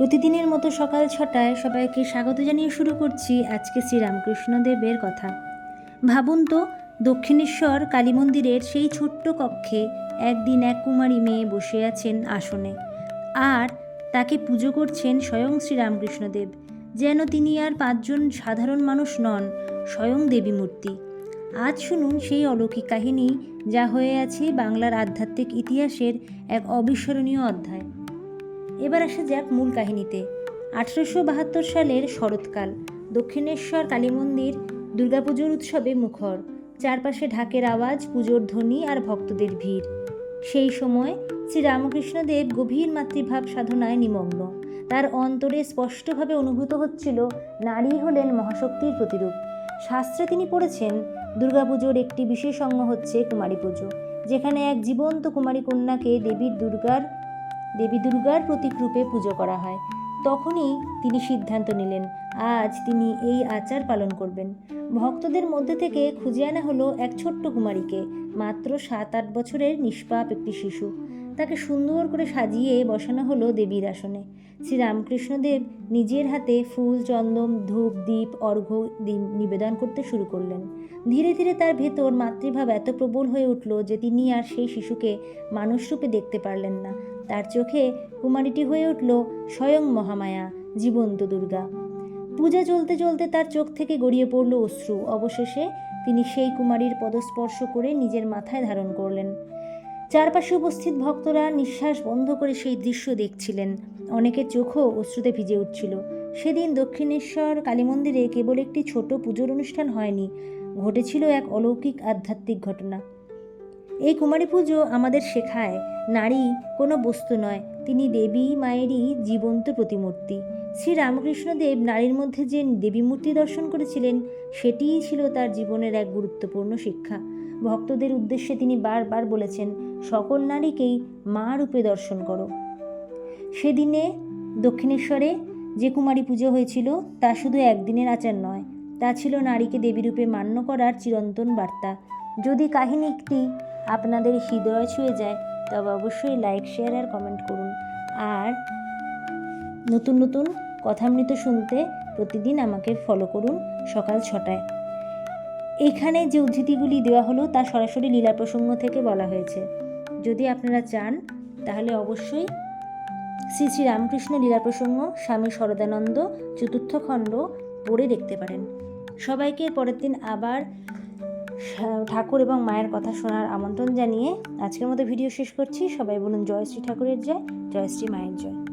প্রতিদিনের মতো সকাল ছটায় সবাইকে স্বাগত জানিয়ে শুরু করছি আজকে শ্রীরামকৃষ্ণদেবের কথা। ভাবুন তো, দক্ষিণেশ্বর কালী মন্দিরের সেই ছোট্ট কক্ষে একদিন এক কুমারী মেয়ে বসে আছেন আসনে। আর তাকে পুজো করছেন স্বয়ং শ্রীরামকৃষ্ণদেব। যেন তিনি আর পাঁচজন সাধারণ মানুষ নন, স্বয়ং দেবী মূর্তি আজ শুনুন সেই অলৌকিক কাহিনী, যা হয়ে আছে বাংলার আধ্যাত্মিক ইতিহাসের এক অবিস্মরণীয় অধ্যায়। এবার আসা যাক মূল কাহিনীতে। আঠেরোশো বাহাত্তর সালের শরৎকাল, দক্ষিণেশ্বর কালী মন্দির, দুর্গাপুজোর উৎসবে মুখর। চারপাশে ঢাকের আওয়াজ, পুজোর ধ্বনি আর ভক্তদের ভিড়। সেই সময় শ্রী রামকৃষ্ণদেব গভীর মাতৃভাব সাধনায় নিমগ্ন। তার অন্তরে স্পষ্টভাবে অনুভূত হচ্ছিল, নারী হলেন মহাশক্তির প্রতিরূপ। শাস্ত্রে তিনি পড়েছেন, দুর্গাপুজোর একটি বিশেষ অঙ্গ হচ্ছে কুমারী পুজো, যেখানে এক জীবন্ত কুমারী কন্যাকে দেবীর দুর্গার দেবী দুর্গার প্রতীক রূপে পুজো করা হয়। তখনই তিনি সিদ্ধান্ত নিলেন, আজ তিনি এই আচার পালন করবেন। ভক্তদের মধ্যে থেকে খুঁজে আনা হলো এক ছোট্ট কুমারীকে, মাত্র সাত আট বছরের নিষ্পাপ একটি শিশু। তাকে সুন্দর করে সাজিয়ে বসানো হলো দেবীর আসনে। শ্রীরামকৃষ্ণদেব নিজের হাতে ফুল, চন্দন, ধূপ দ্বীপ অর্ঘ্য নিবেদন করতে শুরু করলেন। ধীরে ধীরে তার ভেতর মাতৃভাব এত প্রবল হয়ে উঠল যে তিনি আর সেই শিশুকে মানুষরূপে দেখতে পারলেন না। তার চোখে কুমারীটি হয়ে উঠল স্বয়ং মহামায়া, জীবন্ত দুর্গা। পূজা চলতে চলতে তার চোখ থেকে গড়িয়ে পড়ল অশ্রু। অবশেষে তিনি সেই কুমারীর পদস্পর্শ করে নিজের মাথায় ধারণ করলেন। চারপাশে উপস্থিত ভক্তরা নিঃশ্বাস বন্ধ করে সেই দৃশ্য দেখছিলেন। অনেকের চোখও অশ্রুতে ভিজে উঠছিল। সেদিন দক্ষিণেশ্বর কালী মন্দিরে কেবল একটি ছোট পুজোর অনুষ্ঠান হয়নি, ঘটেছিল এক অলৌকিক আধ্যাত্মিক ঘটনা। এই কুমারী পুজো আমাদের শেখায়, নারী কোনো বস্তু নয়, তিনি দেবী, মায়েরই জীবন্ত প্রতিমূর্তি। শ্রী রামকৃষ্ণদেব নারীর মধ্যে যে দেবী মূর্তি দর্শন করেছিলেন, সেটিই ছিল তার জীবনের এক গুরুত্বপূর্ণ শিক্ষা। ভক্তদের উদ্দেশ্যে তিনি বারবার বলেছেন, সকল নারীকেই মা রূপে দর্শন করো। সেদিনে দক্ষিণেশ্বরে যে কুমারী পুজো হয়েছিল, তা শুধু একদিনের আচার নয়, তা ছিল নারীকে দেবীরূপে মান্য করার চিরন্তন বার্তা। যদি কাহিনীটি আপনাদের হৃদয় ছুঁয়ে যায়, তবে অবশ্যই লাইক, শেয়ার আর কমেন্ট করুন। আর নতুন নতুন কথামৃত শুনতে প্রতিদিন আমাকে ফলো করুন সকাল ছটায়। এইখানে যে উদ্ধৃতিগুলি দেওয়া হলো তা সরাসরি লীলা প্রসঙ্গ থেকে বলা হয়েছে। যদি আপনারা চান, তাহলে অবশ্যই শ্রী শ্রী রামকৃষ্ণ লীলা প্রসঙ্গ স্বামী শরদানন্দ চতুর্থ খণ্ড পড়ে দেখতে পারেন। সবাইকে পরের দিন আবার ঠাকুর এবং মায়ের কথা শোনার আমন্ত্রণ জানিয়ে আজকের মতো ভিডিও শেষ করছি। সবাই বলুন, জয় শ্রী ঠাকুরের জয় জয় শ্রী মায়ের জয়।